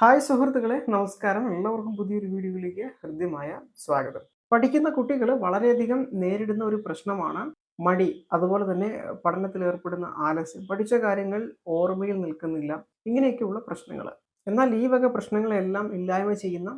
Hi സുഹൃത്തുക്കളെ നമസ്കാരം. എല്ലാവർക്കും പുതിയൊരു വീഡിയോയിലേക്ക് ഹൃദ്യമായ സ്വാഗതം. പഠിക്കുന്ന കുട്ടികൾ വളരെയധികം നേരിടുന്ന ഒരു പ്രശ്നമാണ് മടി. അതുപോലെ തന്നെ പഠനത്തിൽ ഏർപ്പെടുന്ന ആലസ്യം. പഠിച്ച കാര്യങ്ങൾ ഓർമ്മയിൽ നിൽക്കുന്നില്ല. ഇങ്ങനെയൊക്കെയുള്ള പ്രശ്നങ്ങൾ എന്നാൽ ഈ വക പ്രശ്നങ്ങളെല്ലാം ഇല്ലായ്മ ചെയ്യുന്ന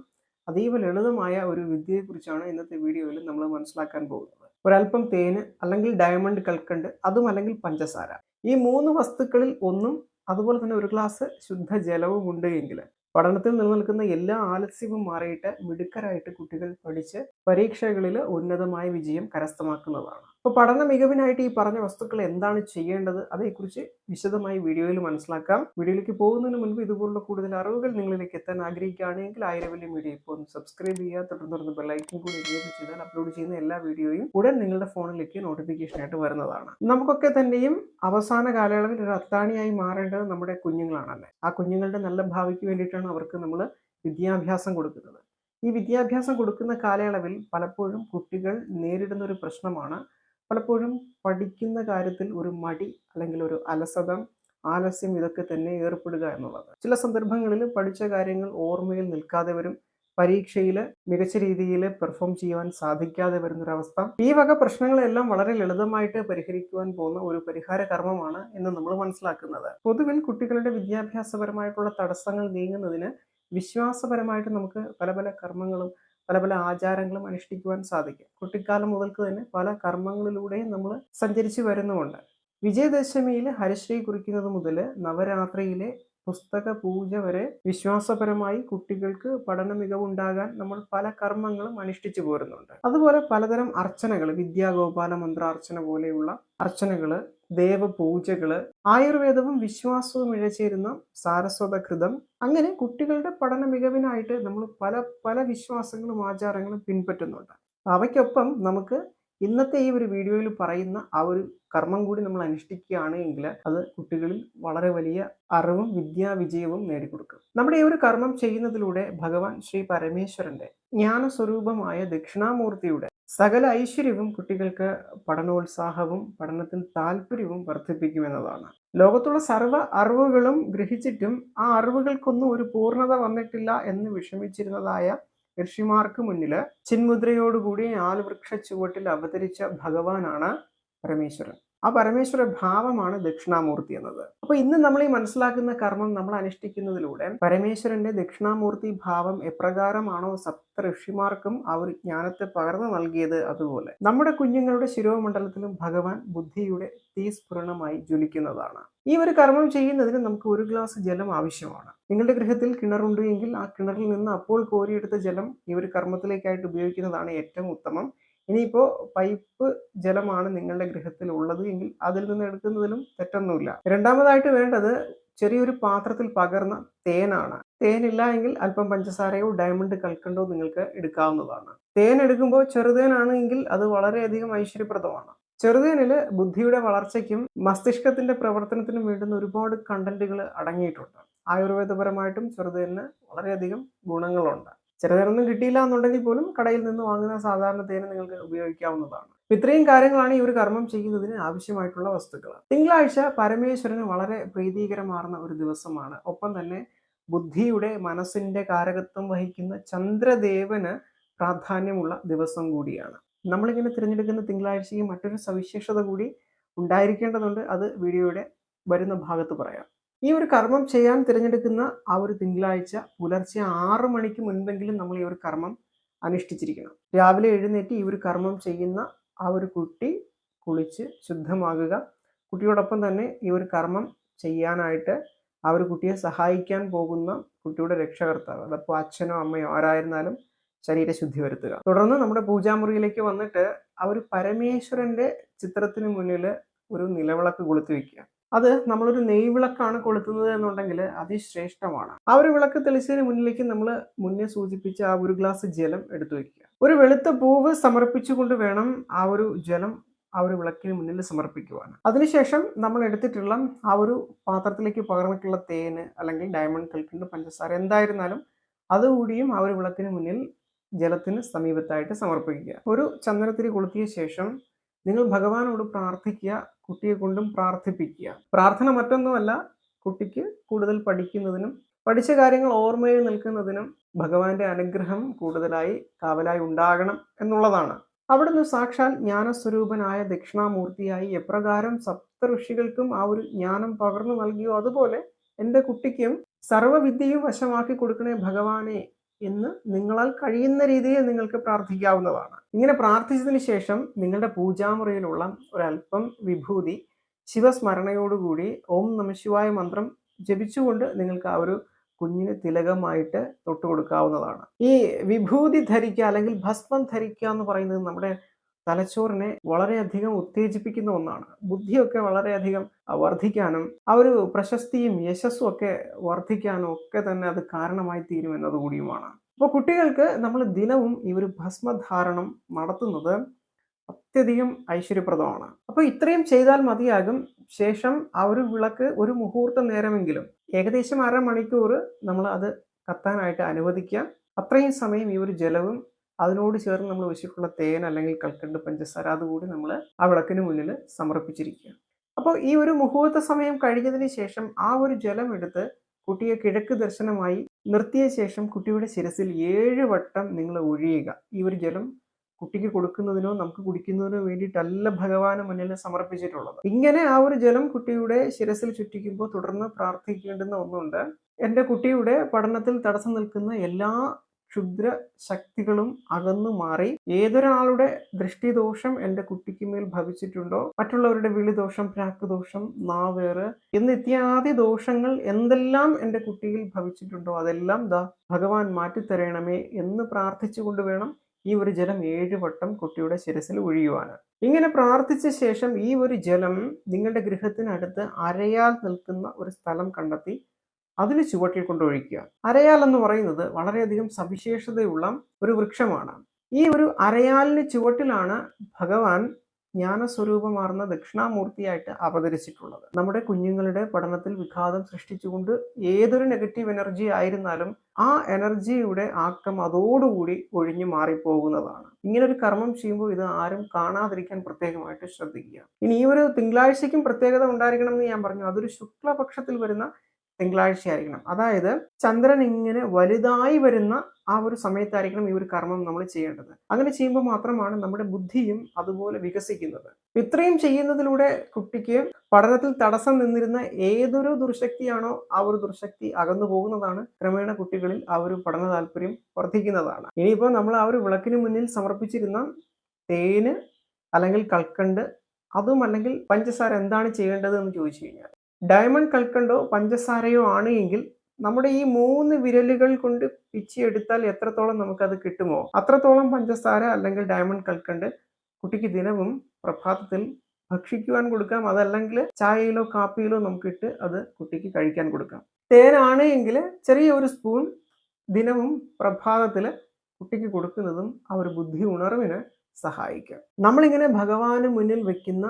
അതീവ ലളിതമായ ഒരു വിദ്യയെക്കുറിച്ചാണ് ഇന്നത്തെ വീഡിയോയിൽ നമ്മൾ മനസ്സിലാക്കാൻ പോകുന്നത്. ഒരല്പം തേന് അല്ലെങ്കിൽ ഡയമണ്ട് കൽക്കണ്ട് അതും അല്ലെങ്കിൽ പഞ്ചസാര. ഈ മൂന്ന് വസ്തുക്കളിൽ ഒന്നും അതുപോലെ തന്നെ ഒരു ഗ്ലാസ് ശുദ്ധജലവും ഉണ്ട് എങ്കിൽ പഠനത്തിൽ നിലനിൽക്കുന്ന എല്ലാ ആലസ്യവും മാറിയിട്ട് മിടുക്കരായിട്ട് കുട്ടികൾ പഠിച്ച് പരീക്ഷകളിൽ ഉന്നതമായ വിജയം കരസ്ഥമാക്കുന്നതാണ്. അപ്പോൾ പഠന മികവിനായിട്ട് ഈ പറഞ്ഞ വസ്തുക്കൾ എന്താണ് ചെയ്യേണ്ടത് അതേക്കുറിച്ച് വിശദമായി വീഡിയോയിൽ മനസ്സിലാക്കാം. വീഡിയോയിലേക്ക് പോകുന്നതിന് മുൻപ് ഇതുപോലുള്ള കൂടുതൽ അറിവുകൾ നിങ്ങളിലേക്ക് എത്താൻ ആഗ്രഹിക്കുകയാണെങ്കിൽ ആയിരം വലിയ മീഡിയ ഇപ്പോൾ ഒന്ന് സബ്സ്ക്രൈബ് ചെയ്യുക. തുടർന്ന് തുടർന്ന് ബെല്ലൈക്കും കൂടി എനേബിൾ ചെയ്താൽ അപ്ലോഡ് ചെയ്യുന്ന എല്ലാ വീഡിയോയും ഉടൻ നിങ്ങളുടെ ഫോണിലേക്ക് നോട്ടിഫിക്കേഷനായിട്ട് വരുന്നതാണ്. നമുക്കൊക്കെ തന്നെയും അവസാന കാലയളവിൽ ഒരു അത്താണിയായി മാറേണ്ടത് നമ്മുടെ കുഞ്ഞുങ്ങളാണല്ലേ? ആ കുഞ്ഞുങ്ങളുടെ നല്ല ഭാവിക്ക് വേണ്ടിയിട്ടാണ് അവർക്ക് നമ്മൾ വിദ്യാഭ്യാസം കൊടുക്കുന്നത്. ഈ വിദ്യാഭ്യാസം കൊടുക്കുന്ന കാലയളവിൽ പലപ്പോഴും കുട്ടികൾ നേരിടുന്ന ഒരു പ്രശ്നമാണ്. പലപ്പോഴും പഠിക്കുന്ന കാര്യത്തിൽ ഒരു മടി അല്ലെങ്കിൽ ഒരു അലസത ആലസ്യം ഇതൊക്കെ തന്നെ ഏർപ്പെടുക എന്നുള്ളത്. ചില സന്ദർഭങ്ങളിൽ പഠിച്ച കാര്യങ്ങൾ ഓർമ്മയിൽ നിൽക്കാതെ വരും. പരീക്ഷയിൽ മികച്ച രീതിയിൽ പെർഫോം ചെയ്യുവാൻ സാധിക്കാതെ വരുന്നൊരവസ്ഥ. ഈ വക പ്രശ്നങ്ങളെല്ലാം വളരെ ലളിതമായിട്ട് പരിഹരിക്കുവാൻ പോകുന്ന ഒരു പരിഹാര കർമ്മമാണ് എന്ന് നമ്മൾ മനസ്സിലാക്കുന്നത്. പൊതുവിൽ കുട്ടികളുടെ വിദ്യാഭ്യാസപരമായിട്ടുള്ള തടസ്സങ്ങൾ നീങ്ങുന്നതിന് വിശ്വാസപരമായിട്ട് നമുക്ക് പല പല കർമ്മങ്ങളും പല പല ആചാരങ്ങളും അനുഷ്ഠിക്കുവാൻ സാധിക്കും. കുട്ടിക്കാലം മുതൽക്ക് തന്നെ പല കർമ്മങ്ങളിലൂടെയും നമ്മൾ സഞ്ചരിച്ചു വരുന്നുമുണ്ട്. വിജയദശമിയിൽ ഹരിശ്രീ കുറിക്കുന്നത് മുതൽ നവരാത്രിയിലെ പുസ്തക പൂജ വരെ വിശ്വാസപരമായി കുട്ടികൾക്ക് പഠന മികവുണ്ടാകാൻ നമ്മൾ പല കർമ്മങ്ങളും അനുഷ്ഠിച്ചു പോരുന്നുണ്ട്. അതുപോലെ പലതരം അർച്ചനകൾ വിദ്യാഗോപാല മന്ത്രാർച്ചന പോലെയുള്ള അർച്ചനകൾ ദേവപൂജകൾ ആയുർവേദവും വിശ്വാസവും ഇഴചേരുന്ന സാരസ്വതകൃതം അങ്ങനെ കുട്ടികളുടെ പഠന മികവിനായിട്ട് നമ്മൾ പല പല വിശ്വാസങ്ങളും ആചാരങ്ങളും പിൻപറ്റുന്നുണ്ട്. അവയ്ക്കൊപ്പം നമുക്ക് ഇന്നത്തെ ഈ ഒരു വീഡിയോയിൽ പറയുന്ന ആ ഒരു കർമ്മം കൂടി നമ്മൾ അനുഷ്ഠിക്കുകയാണ് എങ്കിൽ അത് കുട്ടികളിൽ വളരെ വലിയ അറിവും വിദ്യാവിജയവും നേടിക്കൊടുക്കും. നമ്മുടെ ഈ ഒരു കർമ്മം ചെയ്യുന്നതിലൂടെ ഭഗവാൻ ശ്രീ പരമേശ്വരന്റെ ജ്ഞാനസ്വരൂപമായ ദക്ഷിണാമൂർത്തിയുടെ സകല ഐശ്വര്യവും കുട്ടികൾക്ക് പഠനോത്സാഹവും പഠനത്തിൽ താല്പര്യവും വർദ്ധിപ്പിക്കുമെന്നതാണ് ലോകത്തുള്ള സർവ അറിവുകളും ഗ്രഹിച്ചിട്ടും ആ അറിവുകൾക്കൊന്നും ഒരു പൂർണത വന്നിട്ടില്ല എന്ന് വിഷമിച്ചിരുന്നതായ ഋഷിമാർക്ക് മുന്നിൽ ചിന്മുദ്രയോടുകൂടി ആൽവൃക്ഷ ചുവട്ടിൽ അവതരിച്ച ഭഗവാനാണ് പരമേശ്വരൻ. ആ പരമേശ്വര ഭാവമാണ് ദക്ഷിണാമൂർത്തി എന്നത്. അപ്പൊ ഇന്ന് നമ്മൾ ഈ മനസ്സിലാക്കുന്ന കർമ്മം നമ്മൾ അനുഷ്ഠിക്കുന്നതിലൂടെ പരമേശ്വരന്റെ ദക്ഷിണാമൂർത്തി ഭാവം എപ്രകാരമാണോ സപ്ത ഋഷിമാർക്കും ഒരു ജ്ഞാനത്തെ പകർന്നു നൽകിയത് അതുപോലെ. നമ്മുടെ കുഞ്ഞുങ്ങളുടെ ശിരോമണ്ഡലത്തിലും ഭഗവാൻ ബുദ്ധിയുടെ തീസ്ഫുരണമായി ജ്വലിക്കുന്നതാണ്. ഈ ഒരു കർമ്മം ചെയ്യുന്നതിന് നമുക്ക് ഒരു ഗ്ലാസ് ജലം ആവശ്യമാണ്. നിങ്ങളുടെ ഗൃഹത്തിൽ കിണറുണ്ട് എങ്കിൽ ആ കിണറിൽ നിന്ന് അപ്പോൾ കോരിയെടുത്ത ജലം ഈ ഒരു കർമ്മത്തിലേക്കായിട്ട് ഉപയോഗിക്കുന്നതാണ് ഏറ്റവും ഉത്തമം. ഇനിയിപ്പോൾ പൈപ്പ് ജലമാണ് നിങ്ങളുടെ ഗൃഹത്തിൽ ഉള്ളത് എങ്കിൽ അതിൽ നിന്ന് എടുക്കുന്നതിലും തെറ്റൊന്നുമില്ല. രണ്ടാമതായിട്ട് വേണ്ടത് ചെറിയൊരു പാത്രത്തിൽ പകർന്ന തേനാണ്. തേനില്ല എങ്കിൽ അല്പം പഞ്ചസാരയോ ഡയമണ്ട് കൽക്കണ്ടോ നിങ്ങൾക്ക് എടുക്കാവുന്നതാണ്. തേൻ എടുക്കുമ്പോൾ ചെറുതേനാണ് എങ്കിൽ അത് വളരെയധികം ഐശ്വര്യപ്രദമാണ്. ചെറുതേനിൽ ബുദ്ധിയുടെ വളർച്ചയ്ക്കും മസ്തിഷ്കത്തിന്റെ പ്രവർത്തനത്തിനും വേണ്ടുന്ന ഒരുപാട് കണ്ടന്റുകൾ അടങ്ങിയിട്ടുണ്ട്. ആയുർവേദപരമായിട്ടും ചെറുതേനിന് വളരെയധികം ഗുണങ്ങളുണ്ട്. ചെറുതേനൊന്നും കിട്ടിയില്ല എന്നുണ്ടെങ്കിൽ പോലും കടയിൽ നിന്ന് വാങ്ങുന്ന സാധാരണ തേന് നിങ്ങൾക്ക് ഉപയോഗിക്കാവുന്നതാണ്. ഇത്രയും കാര്യങ്ങളാണ് ഈ ഒരു കർമ്മം ചെയ്യുന്നതിന് ആവശ്യമായിട്ടുള്ള വസ്തുക്കൾ. തിങ്കളാഴ്ച പരമേശ്വരന് വളരെ പ്രീതികരമാർന്ന ഒരു ദിവസമാണ്. ഒപ്പം തന്നെ ബുദ്ധിയുടെ മനസ്സിന്റെ കാരകത്വം വഹിക്കുന്ന ചന്ദ്രദേവന് പ്രാധാന്യമുള്ള ദിവസം കൂടിയാണ്. നമ്മളിങ്ങനെ തിരഞ്ഞെടുക്കുന്ന തിങ്കളാഴ്ചയ്ക്ക് മറ്റൊരു സവിശേഷത കൂടി ഉണ്ടായിരിക്കേണ്ടതുണ്ട്. അത് വീഡിയോയുടെ വരുന്ന ഭാഗത്ത് പറയാം. ഈ ഒരു കർമ്മം ചെയ്യാൻ തിരഞ്ഞെടുക്കുന്ന ആ ഒരു തിങ്കളാഴ്ച പുലർച്ചെ ആറു മണിക്ക് മുൻപെങ്കിലും നമ്മൾ ഈ ഒരു കർമ്മം അനുഷ്ഠിച്ചിരിക്കണം. രാവിലെ എഴുന്നേറ്റ് ഈ ഒരു കർമ്മം ചെയ്യുന്ന ആ ഒരു കുട്ടി കുളിച്ച് ശുദ്ധമാകുക. കുട്ടിയോടൊപ്പം തന്നെ ഈ ഒരു കർമ്മം ചെയ്യാനായിട്ട് ആ ഒരു കുട്ടിയെ സഹായിക്കാൻ പോകുന്ന കുട്ടിയുടെ രക്ഷകർത്താവ് അതപ്പോൾ അച്ഛനോ അമ്മയോ ആരായിരുന്നാലും ശരീരശുദ്ധി വരുത്തുക. തുടർന്ന് നമ്മുടെ പൂജാമുറിയിലേക്ക് വന്നിട്ട് ആ ഒരു പരമേശ്വരന്റെ ചിത്രത്തിന് മുന്നിൽ ഒരു നിലവിളക്ക് കൊളുത്തി വെക്കുക. അത് നമ്മളൊരു നെയ്വിളക്കാണ് കൊളുത്തുന്നത് എന്നുണ്ടെങ്കിൽ അതിശ്രേഷ്ഠമാണ്. ആ ഒരു വിളക്ക് തെളിച്ചതിന് മുന്നിലേക്ക് നമ്മൾ മുന്നേ സൂചിപ്പിച്ച ആ ഒരു ഗ്ലാസ് ജലം എടുത്തു വയ്ക്കുക. ഒരു വെളുത്ത പൂവ് സമർപ്പിച്ചുകൊണ്ട് വേണം ആ ഒരു ജലം ആ ഒരു വിളക്കിന് മുന്നിൽ സമർപ്പിക്കുവാൻ. അതിനുശേഷം നമ്മൾ എടുത്തിട്ടുള്ള ആ ഒരു പാത്രത്തിലേക്ക് പകർന്നിട്ടുള്ള തേന് അല്ലെങ്കിൽ ഡയമണ്ട് കൽക്കണ്ട് പഞ്ചസാര എന്തായിരുന്നാലും അതുകൂടിയും ആ ഒരു വിളക്കിന് മുന്നിൽ ജലത്തിന് സമീപത്തായിട്ട് സമർപ്പിക്കുക. ഒരു ചന്ദനത്തിരി കൊളുത്തിയ ശേഷം നിങ്ങൾ ഭഗവാനോട് പ്രാർത്ഥിക്കുക കുട്ടിയെ കൊണ്ടും പ്രാർത്ഥിപ്പിക്കുക. പ്രാർത്ഥന മറ്റൊന്നുമല്ല കുട്ടിക്ക് കൂടുതൽ പഠിക്കുന്നതിനും പഠിച്ച കാര്യങ്ങൾ ഓർമ്മയിൽ നിൽക്കുന്നതിനും ഭഗവാന്റെ അനുഗ്രഹം കൂടുതലായി കാവലായി ഉണ്ടാകണം എന്നുള്ളതാണ്. അവിടുന്ന് സാക്ഷാൽ ജ്ഞാനസ്വരൂപനായ ദക്ഷിണാമൂർത്തിയായി എപ്രകാരം സപ്ത ഋഷികൾക്കും ആ ഒരു ജ്ഞാനം പകർന്നു നൽകിയോ? അതുപോലെ എന്റെ കുട്ടിക്കും സർവവിദ്യയും വശമാക്കി കൊടുക്കണേ ഭഗവാനെ എന്ന് നിങ്ങളാൽ കഴിയുന്ന രീതിയിൽ നിങ്ങൾക്ക് പ്രാർത്ഥിക്കാവുന്നതാണ്. ഇങ്ങനെ പ്രാർത്ഥിച്ചതിന് ശേഷം നിങ്ങളുടെ പൂജാമുറിയിലുള്ള ഒരല്പം വിഭൂതി ശിവസ്മരണയോടുകൂടി ഓം നമശിവായ മന്ത്രം ജപിച്ചുകൊണ്ട് നിങ്ങൾക്ക് ആ ഒരു കുഞ്ഞിന് തിലകമായിട്ട് തൊട്ട് കൊടുക്കാവുന്നതാണ് ഈ വിഭൂതി ധരിക്കുക അല്ലെങ്കിൽ ഭസ്മം ധരിക്കുക എന്ന് പറയുന്നത് നമ്മുടെ തലച്ചോറിനെ വളരെയധികം ഉത്തേജിപ്പിക്കുന്ന ഒന്നാണ്. ബുദ്ധിയൊക്കെ വളരെയധികം വർദ്ധിക്കാനും ആ ഒരു പ്രശസ്തിയും യശസ്സും ഒക്കെ വർദ്ധിക്കാനും ഒക്കെ തന്നെ അത് കാരണമായി തീരും എന്നതുകൂടിയുമാണ്. അപ്പോൾ കുട്ടികൾക്ക് നമ്മൾ ദിനവും ഈ ഒരു ഭസ്മധാരണം നടത്തുന്നത് അത്യധികം ഐശ്വര്യപ്രദമാണ്. അപ്പോൾ ഇത്രയും ചെയ്താൽ മതിയാകും. ശേഷം ആ ഒരു വിളക്ക് ഒരു മുഹൂർത്ത നേരമെങ്കിലും ഏകദേശം അരമണിക്കൂർ നമ്മൾ അത് കത്താനായിട്ട് അനുവദിക്കാം അത്രയും സമയം ഈ ഒരു ജലവും അതിനോട് ചേർന്ന് നമ്മൾ വെച്ചിട്ടുള്ള തേൻ അല്ലെങ്കിൽ കൽക്കണ്ട് പഞ്ചസാര അതുകൂടി നമ്മൾ ആ വിളക്കിന് മുന്നിൽ സമർപ്പിച്ചിരിക്കുക അപ്പോൾ ഈ ഒരു മുഹൂർത്ത സമയം കഴിഞ്ഞതിന് ശേഷം ആ ഒരു ജലം എടുത്ത് കുട്ടിയെ കിഴക്ക് ദർശനമായി നിർത്തിയ ശേഷം കുട്ടിയുടെ ശിരസിൽ ഏഴ് വട്ടം നിങ്ങൾ ഒഴിയുക. ഈ ഒരു ജലം കുട്ടിക്ക് കൊടുക്കുന്നതിനോ നമുക്ക് കുടിക്കുന്നതിനോ വേണ്ടിയിട്ടല്ല ഭഗവാന് മുന്നിൽ സമർപ്പിച്ചിട്ടുള്ളത്. ഇങ്ങനെ ആ ഒരു ജലം കുട്ടിയുടെ ശിരസിൽ ചുറ്റിക്കുമ്പോൾ തുടർന്ന് പ്രാർത്ഥിക്കേണ്ടുന്ന ഒന്നുണ്ട്. എന്റെ കുട്ടിയുടെ പഠനത്തിൽ തടസ്സം നിൽക്കുന്ന എല്ലാ ക്ഷുദ്ര ശക്തികളും അകന്നു മാറി ഏതൊരാളുടെ ദൃഷ്ടിദോഷം എന്റെ കുട്ടിക്ക് മേൽ ഭവിച്ചിട്ടുണ്ടോ? മറ്റുള്ളവരുടെ വിളിദോഷം പ്രാക്കുദോഷം നാവേറ് എന്ന് ഇത്യാദി ദോഷങ്ങൾ എന്തെല്ലാം എന്റെ കുട്ടിയിൽ ഭവിച്ചിട്ടുണ്ടോ? അതെല്ലാം ദാ ഭഗവാൻ മാറ്റിത്തരണമേ എന്ന് പ്രാർത്ഥിച്ചുകൊണ്ട് വേണം ഈ ഒരു ജലം ഏഴ് വട്ടം കുട്ടിയുടെ ശിരസിൽ ഒഴിയുവാൻ. ഇങ്ങനെ പ്രാർത്ഥിച്ച ശേഷം ഈ ഒരു ജലം നിങ്ങളുടെ ഗൃഹത്തിനടുത്ത് അരയാൽ നിൽക്കുന്ന ഒരു സ്ഥലം കണ്ടെത്തി അതിൽ ചുവട്ടിൽ കൊണ്ടൊഴിക്കുക അരയാൽ എന്ന് പറയുന്നത് വളരെയധികം സവിശേഷതയുള്ള ഒരു വൃക്ഷമാണ്. ഈ ഒരു അരയാലിന് ചുവട്ടിലാണ് ഭഗവാൻ ജ്ഞാനസ്വരൂപമാർന്ന ദക്ഷിണാമൂർത്തിയായിട്ട് അവതരിച്ചിട്ടുള്ളത്. നമ്മുടെ കുഞ്ഞുങ്ങളുടെ പഠനത്തിൽ വിഘാതം സൃഷ്ടിച്ചുകൊണ്ട് ഏതൊരു നെഗറ്റീവ് എനർജി ആയിരുന്നാലും ആ എനർജിയുടെ ആക്കം അതോടുകൂടി ഒഴിഞ്ഞു മാറിപ്പോകുന്നതാണ്. ഇങ്ങനെ ഒരു കർമ്മം ചെയ്യുമ്പോൾ ഇത് ആരും കാണാതിരിക്കാൻ പ്രത്യേകമായിട്ട് ശ്രദ്ധിക്കുക. ഇനി ഈ ഒരു തിങ്കളാഴ്ചയ്ക്കും പ്രത്യേകത ഉണ്ടായിരിക്കണം എന്ന് ഞാൻ പറഞ്ഞു. അതൊരു ശുക്ലപക്ഷത്തിൽ വരുന്ന തിങ്കളാഴ്ച ആയിരിക്കണം അതായത് ചന്ദ്രൻ ഇങ്ങനെ വലുതായി വരുന്ന ആ ഒരു സമയത്തായിരിക്കണം ഈ ഒരു കർമ്മം നമ്മൾ ചെയ്യേണ്ടത്. അങ്ങനെ ചെയ്യുമ്പോൾ മാത്രമാണ് നമ്മുടെ ബുദ്ധിയും അതുപോലെ വികസിക്കുന്നത്. ഇത്രയും ചെയ്യുന്നതിലൂടെ കുട്ടിക്ക് പഠനത്തിൽ തടസ്സം നിന്നിരുന്ന ഏതൊരു ദുർശക്തിയാണോ ആ ഒരു ദുർശക്തി അകന്നു പോകുന്നതാണ് ക്രമേണ കുട്ടികളിൽ ആ ഒരു പഠന താല്പര്യം വർദ്ധിക്കുന്നതാണ്. ഇനിയിപ്പോൾ നമ്മൾ ആ ഒരു വിളക്കിന് മുന്നിൽ സമർപ്പിച്ചിരുന്ന തേന് അല്ലെങ്കിൽ കൽക്കണ്ട് അതും അല്ലെങ്കിൽ പഞ്ചസാര എന്താണ് ചെയ്യേണ്ടത് എന്ന് ചോദിച്ചു കഴിഞ്ഞാൽ ഡയമണ്ട് കൽക്കണ്ടോ പഞ്ചസാരയോ ആണ് എങ്കിൽ നമ്മുടെ ഈ മൂന്ന് വിരലുകൾ കൊണ്ട് പിച്ചിയെടുത്താൽ എത്രത്തോളം നമുക്കത് കിട്ടുമോ? അത്രത്തോളം പഞ്ചസാര അല്ലെങ്കിൽ ഡയമണ്ട് കൽക്കണ്ട് കുട്ടിക്ക് ദിനവും പ്രഭാതത്തിൽ ഭക്ഷിക്കുവാൻ കൊടുക്കാം. അതല്ലെങ്കിൽ ചായയിലോ കാപ്പിയിലോ നമുക്കിട്ട് അത് കുട്ടിക്ക് കഴിക്കാൻ കൊടുക്കാം. തേനാണ് എങ്കിൽ ചെറിയ ഒരു സ്പൂൺ ദിനവും പ്രഭാതത്തിൽ കുട്ടിക്ക് കൊടുക്കുന്നതും ആ ഒരു ബുദ്ധി ഉണർവിന് സഹായിക്കാം. നമ്മളിങ്ങനെ ഭഗവാന് മുന്നിൽ വെക്കുന്ന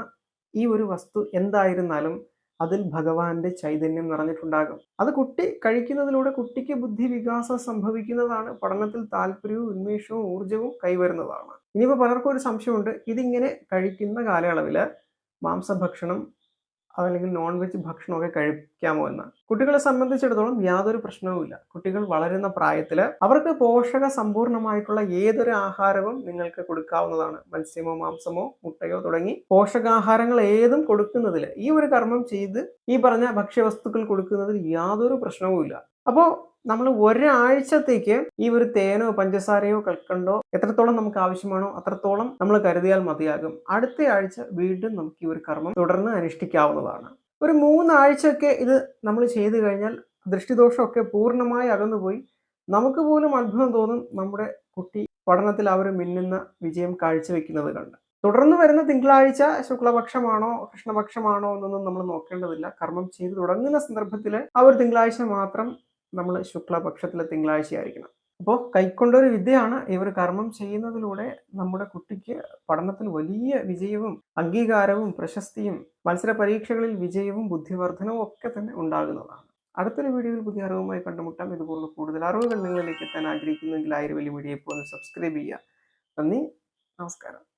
ഈ ഒരു വസ്തു എന്തായിരുന്നാലും അതിൽ ഭഗവാന്റെ ചൈതന്യം നിറഞ്ഞിട്ടുണ്ടാകും. അത് കുട്ടി കഴിക്കുന്നതിലൂടെ കുട്ടിക്ക് ബുദ്ധി വികാസം സംഭവിക്കുന്നതാണ്. പഠനത്തിൽ താല്പര്യവും ഉന്മേഷവും ഊർജവും കൈവരുന്നതാണ്. ഇനിയിപ്പോൾ പലർക്കും ഒരു സംശയമുണ്ട്. ഇതിങ്ങനെ കഴിക്കുന്ന കാലയളവിൽ മാംസഭക്ഷണം അതല്ലെങ്കിൽ നോൺ വെജ് ഭക്ഷണമൊക്കെ കഴിക്കാമോ എന്ന്. കുട്ടികളെ സംബന്ധിച്ചിടത്തോളം യാതൊരു പ്രശ്നവുമില്ല കുട്ടികൾ വളരുന്ന പ്രായത്തിൽ അവർക്ക് പോഷക സമ്പൂർണമായിട്ടുള്ള ഏതൊരു ആഹാരവും നിങ്ങൾക്ക് കൊടുക്കാവുന്നതാണ്. മത്സ്യമോ മാംസമോ മുട്ടയോ തുടങ്ങി പോഷകാഹാരങ്ങൾ ഏതും കൊടുക്കുന്നതിൽ ഈ ഒരു കർമ്മം ചെയ്ത് ഈ പറഞ്ഞ ഭക്ഷ്യവസ്തുക്കൾ കൊടുക്കുന്നതിൽ യാതൊരു പ്രശ്നവുമില്ല. അപ്പോൾ നമ്മൾ ഒരാഴ്ചത്തേക്ക് ഈ ഒരു തേനോ പഞ്ചസാരയോ കൽക്കണ്ടോ എത്രത്തോളം നമുക്ക് ആവശ്യമാണോ അത്രത്തോളം നമ്മൾ കരുതിയാൽ മതിയാകും. അടുത്ത ആഴ്ച വീണ്ടും നമുക്ക് ഈ ഒരു കർമ്മം തുടർന്ന് അനുഷ്ഠിക്കാവുന്നതാണ്. ഒരു മൂന്നാഴ്ചയൊക്കെ ഇത് നമ്മൾ ചെയ്തു കഴിഞ്ഞാൽ ദൃഷ്ടിദോഷമൊക്കെ പൂർണമായി അകന്നുപോയി. നമുക്ക് പോലും അത്ഭുതം തോന്നും നമ്മുടെ കുട്ടി പഠനത്തിൽ അവർ മിന്നുന്ന വിജയം കാഴ്ചവെക്കുന്നത് കണ്ട്. തുടർന്ന് വരുന്ന തിങ്കളാഴ്ച ശുക്ലപക്ഷമാണോ കൃഷ്ണപക്ഷമാണോ എന്നൊന്നും നമ്മൾ നോക്കേണ്ടതില്ല. കർമ്മം ചെയ്തു തുടങ്ങുന്ന സന്ദർഭത്തിൽ ആ ഒരു തിങ്കളാഴ്ച മാത്രം നമ്മൾ ശുക്ലപക്ഷത്തിലെ തിങ്കളാഴ്ച ആയിരിക്കണം അപ്പോൾ കൈക്കൊണ്ടൊരു വിദ്യയാണ് ഇവർ കർമ്മം ചെയ്യുന്നതിലൂടെ നമ്മുടെ കുട്ടിക്ക് പഠനത്തിൽ വലിയ വിജയവും അംഗീകാരവും പ്രശസ്തിയും മത്സര പരീക്ഷകളിൽ വിജയവും ബുദ്ധിവർദ്ധനവും ഒക്കെ തന്നെ ഉണ്ടാകുന്നതാണ്. അടുത്തൊരു വീഡിയോയിൽ പുതിയ അറിവുമായി കണ്ടുമുട്ടാം. ഇതുപോലുള്ള കൂടുതൽ അറിവുകൾ നിങ്ങളിലേക്ക് എത്താൻ ആഗ്രഹിക്കുന്നെങ്കിൽ ആയിരം വലിയ മീഡിയ ഇപ്പോൾ സബ്സ്ക്രൈബ് ചെയ്യുക. നന്ദി. നമസ്കാരം.